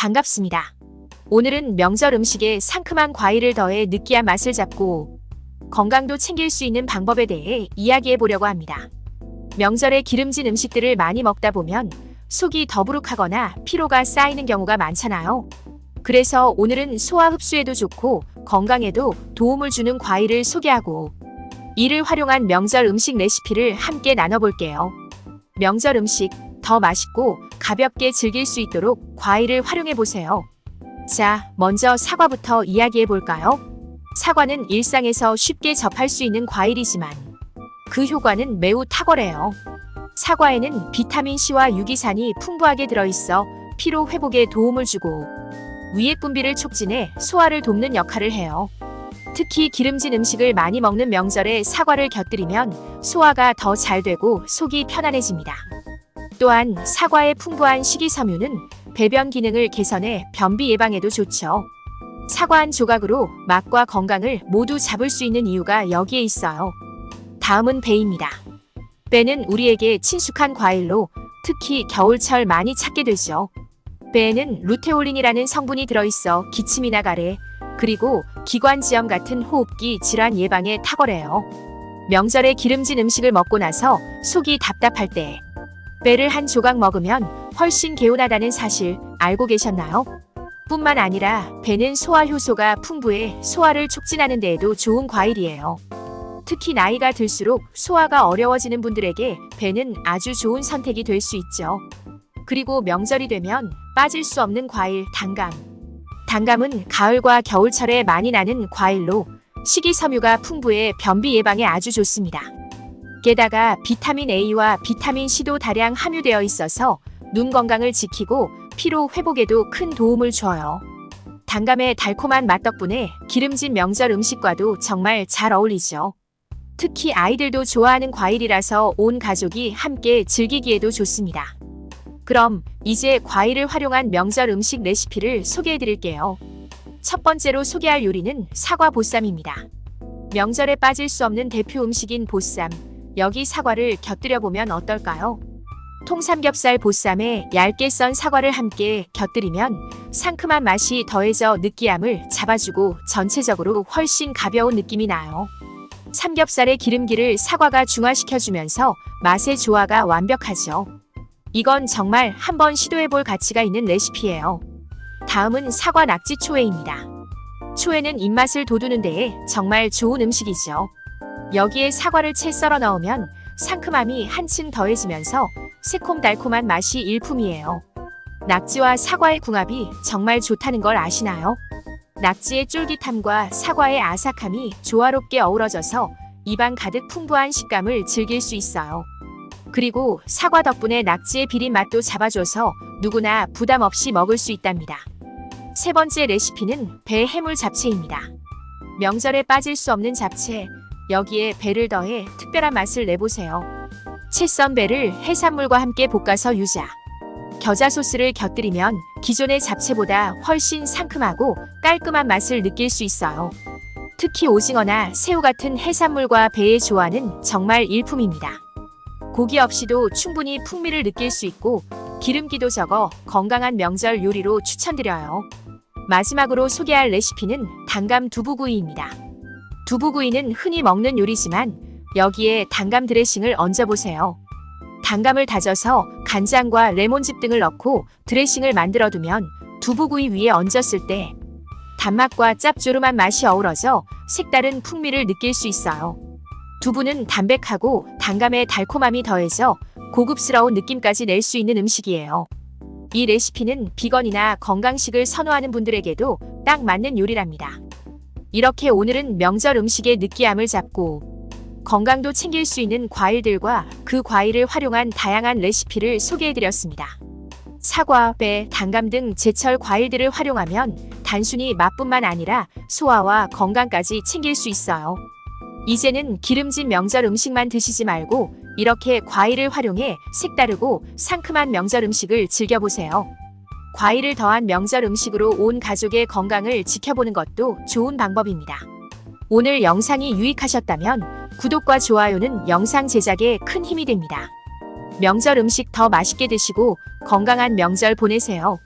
반갑습니다. 오늘은 명절 음식에 상큼한 과일을 더해 느끼한 맛을 잡고 건강도 챙길 수 있는 방법에 대해 이야기해 보려고 합니다. 명절에 기름진 음식들을 많이 먹다 보면 속이 더부룩하거나 피로가 쌓이는 경우가 많잖아요. 그래서 오늘은 소화 흡수에도 좋고 건강에도 도움을 주는 과일을 소개하고 이를 활용한 명절 음식 레시피를 함께 나눠볼게요. 명절 음식 더 맛있고 가볍게 즐길 수 있도록 과일을 활용해 보세요. 자, 먼저 사과부터 이야기해 볼까요? 사과는 일상에서 쉽게 접할 수 있는 과일이지만 그 효과는 매우 탁월해요. 사과에는 비타민C와 유기산이 풍부하게 들어있어 피로 회복에 도움을 주고 위액 분비를 촉진해 소화를 돕는 역할을 해요. 특히 기름진 음식을 많이 먹는 명절에 사과를 곁들이면 소화가 더 잘 되고 속이 편안해집니다. 또한 사과의 풍부한 식이섬유는 배변 기능을 개선해 변비 예방에도 좋죠. 사과 한 조각으로 맛과 건강을 모두 잡을 수 있는 이유가 여기에 있어요. 다음은 배입니다. 배는 우리에게 친숙한 과일로 특히 겨울철 많이 찾게 되죠. 배에는 루테올린이라는 성분이 들어있어 기침이나 가래, 그리고 기관지염 같은 호흡기 질환 예방에 탁월해요. 명절에 기름진 음식을 먹고 나서 속이 답답할 때 배를 한 조각 먹으면 훨씬 개운하다는 사실 알고 계셨나요? 뿐만 아니라 배는 소화 효소가 풍부해 소화를 촉진하는 데에도 좋은 과일이에요. 특히 나이가 들수록 소화가 어려워지는 분들에게 배는 아주 좋은 선택이 될 수 있죠. 그리고 명절이 되면 빠질 수 없는 과일 단감. 단감은 가을과 겨울철에 많이 나는 과일로 식이섬유가 풍부해 변비 예방에 아주 좋습니다. 게다가 비타민 A와 비타민 C도 다량 함유되어 있어서 눈 건강을 지키고 피로 회복에도 큰 도움을 줘요. 단감의 달콤한 맛 덕분에 기름진 명절 음식과도 정말 잘 어울리죠. 특히 아이들도 좋아하는 과일이라서 온 가족이 함께 즐기기에도 좋습니다. 그럼 이제 과일을 활용한 명절 음식 레시피를 소개해 드릴게요. 첫 번째로 소개할 요리는 사과 보쌈입니다. 명절에 빠질 수 없는 대표 음식인 보쌈. 여기 사과를 곁들여 보면 어떨까요? 통삼겹살 보쌈에 얇게 썬 사과를 함께 곁들이면 상큼한 맛이 더해져 느끼함을 잡아주고 전체적으로 훨씬 가벼운 느낌이 나요. 삼겹살의 기름기를 사과가 중화시켜주면서 맛의 조화가 완벽하죠. 이건 정말 한번 시도해볼 가치가 있는 레시피예요. 다음은 사과 낙지 초회입니다. 초회는 입맛을 돋우는 데에 정말 좋은 음식이죠. 여기에 사과를 채 썰어 넣으면 상큼함이 한층 더해지면서 새콤달콤한 맛이 일품이에요. 낙지와 사과의 궁합이 정말 좋다는 걸 아시나요? 낙지의 쫄깃함과 사과의 아삭함이 조화롭게 어우러져서 입안 가득 풍부한 식감을 즐길 수 있어요. 그리고 사과 덕분에 낙지의 비린 맛도 잡아줘서 누구나 부담 없이 먹을 수 있답니다. 세 번째 레시피는 배 해물 잡채입니다. 명절에 빠질 수 없는 잡채, 여기에 배를 더해 특별한 맛을 내보세요. 채썬 배를 해산물과 함께 볶아서 유자. 겨자 소스를 곁들이면 기존의 잡채보다 훨씬 상큼하고 깔끔한 맛을 느낄 수 있어요. 특히 오징어나 새우 같은 해산물과 배의 조화는 정말 일품입니다. 고기 없이도 충분히 풍미를 느낄 수 있고 기름기도 적어 건강한 명절 요리로 추천드려요. 마지막으로 소개할 레시피는 단감 두부구이입니다. 두부구이는 흔히 먹는 요리지만 여기에 단감 드레싱을 얹어보세요. 단감을 다져서 간장과 레몬즙 등을 넣고 드레싱을 만들어두면 두부구이 위에 얹었을 때 단맛과 짭조름한 맛이 어우러져 색다른 풍미를 느낄 수 있어요. 두부는 담백하고 단감의 달콤함이 더해져 고급스러운 느낌까지 낼 수 있는 음식이에요. 이 레시피는 비건이나 건강식을 선호하는 분들에게도 딱 맞는 요리랍니다. 이렇게 오늘은 명절 음식의 느끼함을 잡고 건강도 챙길 수 있는 과일들과 그 과일을 활용한 다양한 레시피를 소개해드렸습니다. 사과, 배, 단감 등 제철 과일들을 활용하면 단순히 맛뿐만 아니라 소화와 건강까지 챙길 수 있어요. 이제는 기름진 명절 음식만 드시지 말고 이렇게 과일을 활용해 색다르고 상큼한 명절 음식을 즐겨보세요. 과일을 더한 명절 음식으로 온 가족의 건강을 지켜보는 것도 좋은 방법입니다. 오늘 영상이 유익하셨다면 구독과 좋아요는 영상 제작에 큰 힘이 됩니다. 명절 음식 더 맛있게 드시고 건강한 명절 보내세요.